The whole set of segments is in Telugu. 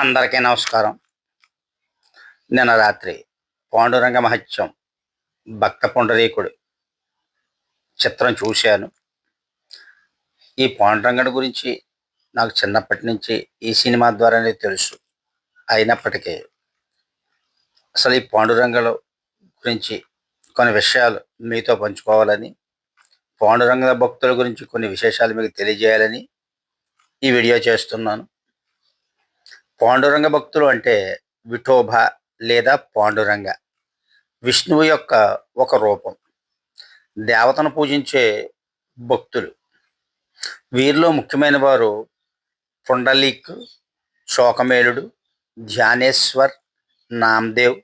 అందరికీ నమస్కారం. నిన్న రాత్రి పాండురంగ మహత్యం భక్త పుండరీకుడు చిత్రం చూశాను. ఈ పాండురంగడి గురించి నాకు చిన్నప్పటి నుంచి ఈ సినిమా ద్వారానే తెలుసు. అయినప్పటికీ అసలు ఈ పాండురంగల గురించి కొన్ని విషయాలు మీతో పంచుకోవాలని పాండురంగ భక్తుల గురించి కొన్ని విశేషాలు మీకు తెలియజేయాలని ఈ వీడియో చేస్తున్నాను. పాండురంగ భక్తులు అంటే విఠోబ లేదా పాండురంగ. విష్ణువు యొక్క ఒక రూపం. దేవతను పూజించే భక్తులు. వీరిలో ముఖ్యమైన వారు పుండలీక్ శోకమేలుడు ధ్యానేశ్వర్ నామ్దేవ్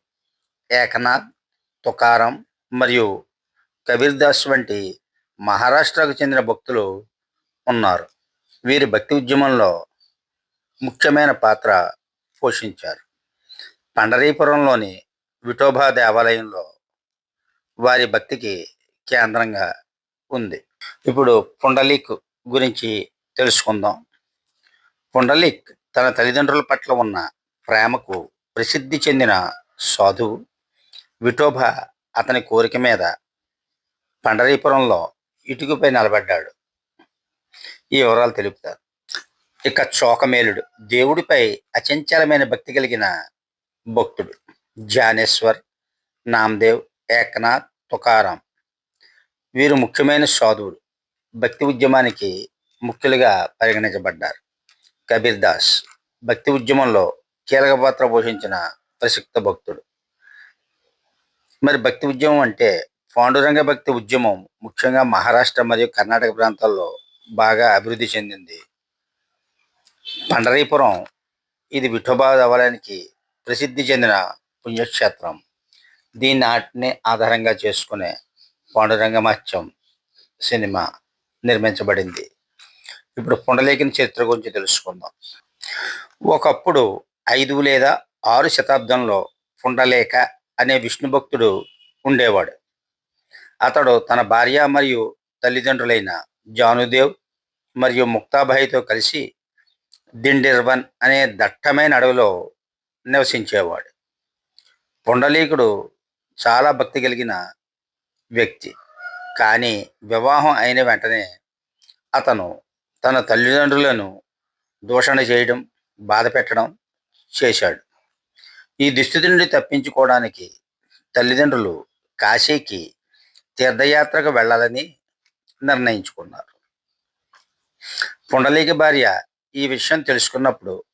ఏకనాథ్ తుకారం మరియు కబీర్దాస్ వంటి మహారాష్ట్రకు చెందిన భక్తులు ఉన్నారు. వీరి భక్తి ఉద్యమంలో ముఖ్యమైన పాత్ర పోషించారు. పండరీపురంలోని విఠోబా దేవాలయంలో వారి భక్తికి కేంద్రంగా ఉంది. ఇప్పుడు పుండలిక్ గురించి తెలుసుకుందాం. పుండలీక్ తన తల్లిదండ్రుల పట్ల ఉన్న ప్రేమకు ప్రసిద్ధి చెందిన సాధువు. విఠోబా అతని కోరిక మీద పండరీపురంలో ఇటుకపై నిలబడ్డాడు. ఈ వివరాలు తెలుపుతారు. ఇక చోకమేలుడు దేవుడిపై అచంచలమైన భక్తి కలిగిన భక్తుడు. జానేశ్వర్ నామ్దేవ్ ఏకనాథ్ తుకారాం. వీరు ముఖ్యమైన సాధువులు. భక్తి ఉద్యమానికి ముఖ్యులుగా పరిగణించబడ్డారు. కబీర్ దాస్ భక్తి ఉద్యమంలో కీలక పాత్ర పోషించిన ప్రసిద్ధ భక్తుడు. మరి భక్తి ఉద్యమం అంటే పాండురంగ భక్తి ఉద్యమం ముఖ్యంగా మహారాష్ట్ర మరియు కర్ణాటక ప్రాంతాల్లో బాగా అభివృద్ధి చెందింది. పండరీపురం ఇది విఠోబా దేవాలయానికి ప్రసిద్ధి చెందిన పుణ్యక్షేత్రం. దీన్ని నాటిని ఆధారంగా చేసుకునే పాండురంగమాత్యం సినిమా నిర్మించబడింది. ఇప్పుడు పుండలేఖన చరిత్ర గురించి తెలుసుకుందాం. ఒకప్పుడు ఐదు లేదా ఆరు శతాబ్దంలో పుండలేఖ అనే విష్ణు భక్తుడు ఉండేవాడు. అతడు తన భార్య మరియు తల్లిదండ్రులైన జానుదేవ్ మరియు ముక్తాబాయితో కలిసి దిండిర్వన్ అనే దట్టమైన అడవిలో నివసించేవాడు. పుండలీకుడు చాలా భక్తి కలిగిన వ్యక్తి. కానీ వివాహం అయిన వెంటనే అతను తన తల్లిదండ్రులను దూషణ చేయడం బాధ పెట్టడం చేశాడు. ఈ దుస్థితి నుండి తప్పించుకోవడానికి తల్లిదండ్రులు కాశీకి తీర్థయాత్రకు వెళ్ళాలని నిర్ణయించుకున్నారు. పుండలీక భార్య ఈ విషయం తెలుసుకున్నప్పుడు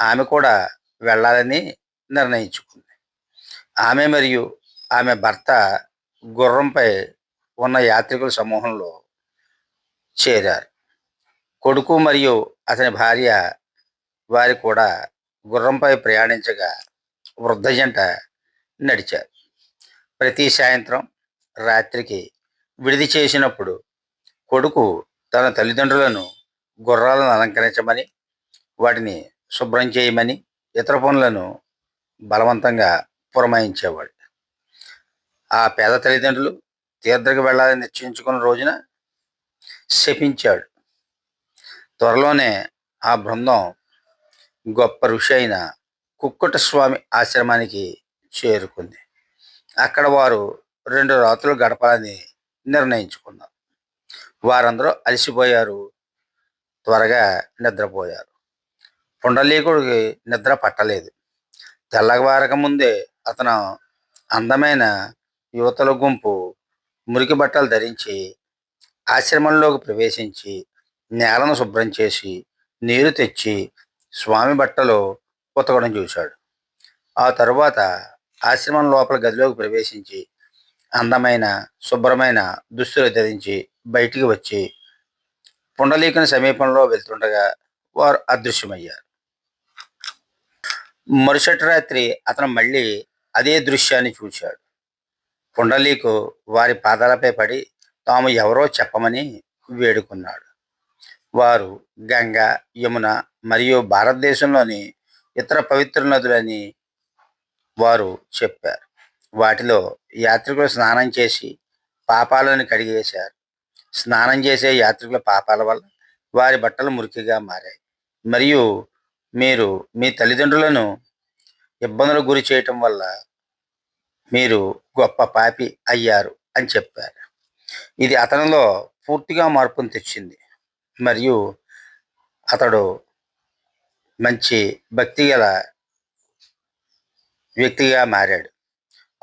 ఆమె కూడా వెళ్ళాలని నిర్ణయించుకుంది. ఆమె మరియు ఆమె భర్త గుర్రంపై ఉన్న యాత్రికుల సమూహంలో చేరారు. కొడుకు మరియు అతని భార్య వారి కూడా గుర్రంపై ప్రయాణించగా వృద్ధ జంట నడిచారు. ప్రతి సాయంత్రం రాత్రికి విడిది చేసినప్పుడు కొడుకు తన తల్లిదండ్రులను గుర్రాలను అలంకరించమని వాటిని శుభ్రం చేయమని ఇతర పనులను బలవంతంగా పురమాయించేవాడు. ఆ పేద తల్లిదండ్రులు తీర్థకు వెళ్ళాలని నిశ్చయించుకున్న రోజున శపించాడు. త్వరలోనే ఆ బృందం గొప్ప ఋషి అయిన కుక్కుట స్వామి ఆశ్రమానికి చేరుకుంది. అక్కడ వారు రెండు రాత్రులు గడపాలని నిర్ణయించుకున్నారు. వారందరూ అలసిపోయారు. త్వరగా నిద్రపోయారు. పుండలీకుడికి నిద్ర పట్టలేదు. తెల్లవారక ముందే అతను అందమైన యువతల గుంపు మురికి బట్టలు ధరించి ఆశ్రమంలోకి ప్రవేశించి నేలను శుభ్రం చేసి నీరు తెచ్చి స్వామి బట్టలు ఉతకడం చూశాడు. ఆ తరువాత ఆశ్రమం లోపల గదిలోకి ప్రవేశించి అందమైన శుభ్రమైన దుస్తులు ధరించి బయటికి వచ్చి పుండలీకుని సమీపంలో వెళ్తుండగా వారు అదృశ్యమయ్యారు. మరుసటి రాత్రి అతను మళ్ళీ అదే దృశ్యాన్ని చూశాడు. పుండలీకు వారి పాదాలపై పడి తాము ఎవరో చెప్పమని వేడుకున్నాడు. వారు గంగ యమున మరియు భారతదేశంలోని ఇతర పవిత్ర నదులని వారు చెప్పారు. వాటిలో యాత్రికులు స్నానం చేసి పాపాలను కడిగేశారు. స్నానం చేసే యాత్రికుల పాపాల వల్ల వారి బట్టలు మురికిగా మారాయి. మరియు మీరు మీ తల్లిదండ్రులను ఇబ్బందులకు గురి చేయటం వల్ల మీరు గొప్ప పాపి అయ్యారు అని చెప్పారు. ఇది అతనిలో పూర్తిగా మార్పును తెచ్చింది. మరియు అతడు మంచి భక్తి గల వ్యక్తిగా మారాడు.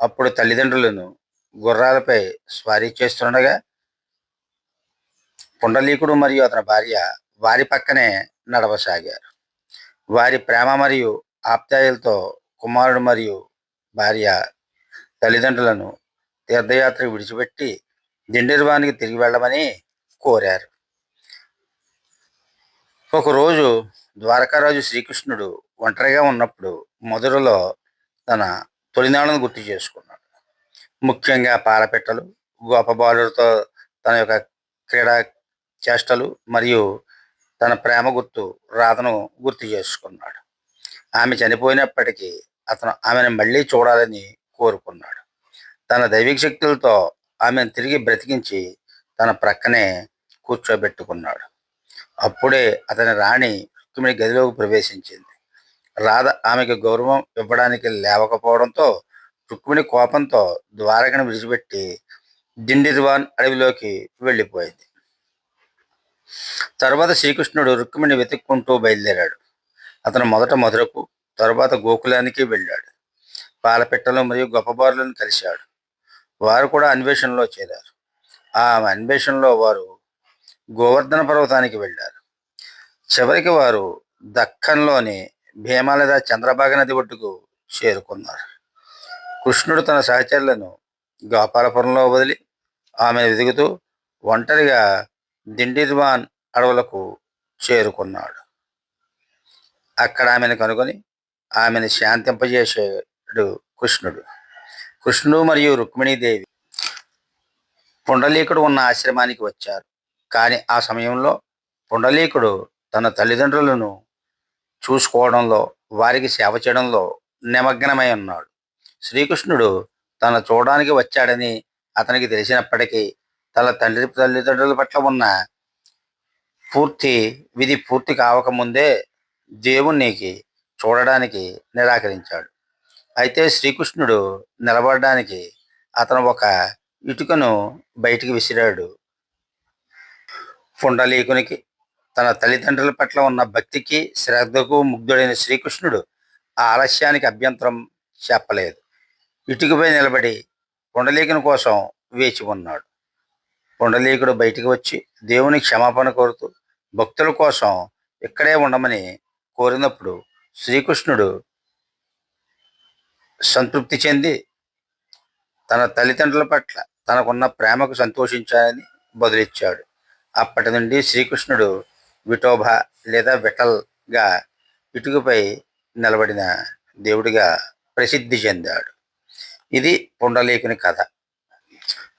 అప్పుడు తల్లిదండ్రులను గుర్రాలపై స్వారీ చేస్తుండగా పుండలీకుడు మరియు అతని భార్య వారి పక్కనే నడవసాగారు. వారి ప్రేమ మరియు ఆప్యాయలతో కుమారుడు మరియు భార్య తల్లిదండ్రులను తీర్థయాత్ర విడిచిపెట్టి దిండిర్వానికి తిరిగి వెళ్ళమని కోరారు. ఒకరోజు ద్వారకారాజు శ్రీకృష్ణుడు ఒంటరిగా ఉన్నప్పుడు మధురలో తన తొలినాళ్ళను గుర్తు చేసుకున్నాడు. ముఖ్యంగా పాలపెట్టలు గోపబాలుడితో తన యొక్క క్రీడా చేష్టలు మరియు తన ప్రేమ గుర్తు రాధను గుర్తు చేసుకున్నాడు. ఆమె చనిపోయినప్పటికీ అతను ఆమెను మళ్ళీ చూడాలని కోరుకున్నాడు. తన దైవిక శక్తులతో ఆమెను తిరిగి బ్రతికించి తన ప్రక్కనే కూర్చోబెట్టుకున్నాడు. అప్పుడే అతని రాణి రుక్మిణి గదిలోకి ప్రవేశించింది. రాధ ఆమెకు గౌరవం ఇవ్వడానికి లేవకపోవడంతో రుక్మిణి కోపంతో ద్వారకను విడిచిపెట్టి దిండిర్వాన్ అడవిలోకి వెళ్ళిపోయింది. తర్వాత శ్రీకృష్ణుడు రుక్మిణి వెతుక్కుంటూ బయలుదేరాడు. అతను మొదట మధురకు తరువాత గోకులానికి వెళ్ళాడు. పాలపెట్టలు మరియు గొప్పబారులను కలిశాడు. వారు కూడా అన్వేషణలో చేరారు. ఆ అన్వేషణలో వారు గోవర్ధన పర్వతానికి వెళ్ళారు. చివరికి వారు దక్కన్లోని భీమా లేదా చంద్రబాగ నది ఒడ్డుకు చేరుకున్నారు. కృష్ణుడు తన సహచరులను గోపాలపురంలో వదిలి ఆమెను వెతుకుతూ ఒంటరిగా దిండిర్వాన్ అడవులకు చేరుకున్నాడు. అక్కడ ఆమెను కనుగొని ఆమెను శాంతింపజేసాడు కృష్ణుడు. కృష్ణుడు మరియు రుక్మిణీదేవి పుండలీకుడు ఉన్న ఆశ్రమానికి వచ్చారు. కానీ ఆ సమయంలో పుండలీకుడు తన తల్లిదండ్రులను చూసుకోవడంలో వారికి సేవ చేయడంలో నిమగ్నమై ఉన్నాడు. శ్రీకృష్ణుడు తన చూడడానికి వచ్చాడని అతనికి తెలిసినప్పటికీ తన తండ్రి తల్లిదండ్రుల పట్ల ఉన్న పూర్తి విధి పూర్తి కావకముందే దేవునికి చూడడానికి నిరాకరించాడు. అయితే శ్రీకృష్ణుడు నిలబడడానికి అతను ఒక ఇటుకను బయటికి విసిరాడు. పుండలీకునికి తన తల్లిదండ్రుల పట్ల ఉన్న భక్తికి శ్రద్ధకు ముగ్ధుడైన శ్రీకృష్ణుడు ఆ ఆలస్యానికి అభ్యంతరం చెప్పలేదు. ఇటుకపై నిలబడి పుండలీకుని కోసం వేచి ఉన్నాడు. పుండలీకుడు బయటికి వచ్చి దేవుని క్షమాపణ కోరుతూ భక్తుల కోసం ఇక్కడే ఉండమని కోరినప్పుడు శ్రీకృష్ణుడు సంతృప్తి చెంది తన తల్లిదండ్రుల పట్ల తనకున్న ప్రేమకు సంతోషించాలని బదులిచ్చాడు. అప్పటి నుండి శ్రీకృష్ణుడు విఠోబా లేదా విఠల్గా ఇటుకపై నిలబడిన దేవుడిగా ప్రసిద్ధి చెందాడు. ఇది పుండలీకుని కథ.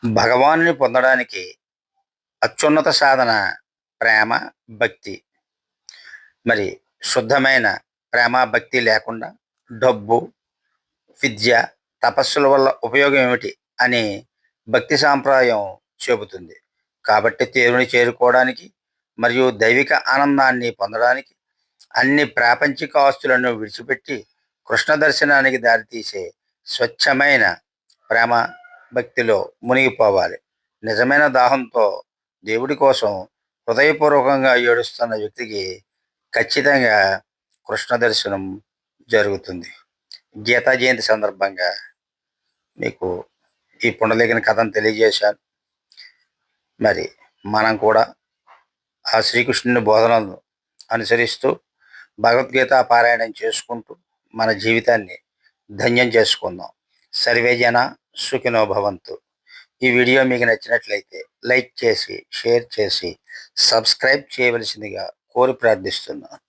భగవానుని పొందడానికి అత్యున్నత సాధన ప్రేమ భక్తి. మరి శుద్ధమైన ప్రేమ భక్తి లేకుండా డబ్బు విద్య తపస్సుల వల్ల ఉపయోగం ఏమిటి అని భక్తి సాంప్రదాయం చెబుతుంది. కాబట్టి తేరుని చేరుకోవడానికి మరియు దైవిక ఆనందాన్ని పొందడానికి అన్ని ప్రాపంచిక ఆస్తులను విడిచిపెట్టి కృష్ణ దర్శనానికి దారితీసే స్వచ్ఛమైన ప్రేమ భక్తిలో మునిగిపోవాలి. నిజమైన దాహంతో దేవుడి కోసం హృదయపూర్వకంగా ఏడుస్తున్న వ్యక్తికి ఖచ్చితంగా కృష్ణ దర్శనం జరుగుతుంది. గీతా జయంతి సందర్భంగా మీకు ఈ పుండలేఖన కథను తెలియజేశాను. మరి మనం కూడా ఆ శ్రీకృష్ణుని బోధనను అనుసరిస్తూ భగవద్గీత పారాయణం చేసుకుంటూ మన జీవితాన్ని ధన్యం చేసుకుందాం. సర్వేజన సుఖినో భవంతు. ఈ వీడియో మీకు నచ్చినట్లయితే లైక్ చేసి షేర్ చేసి సబ్స్క్రైబ్ చేయవలసిందిగా కోరి ప్రార్థిస్తున్నాను.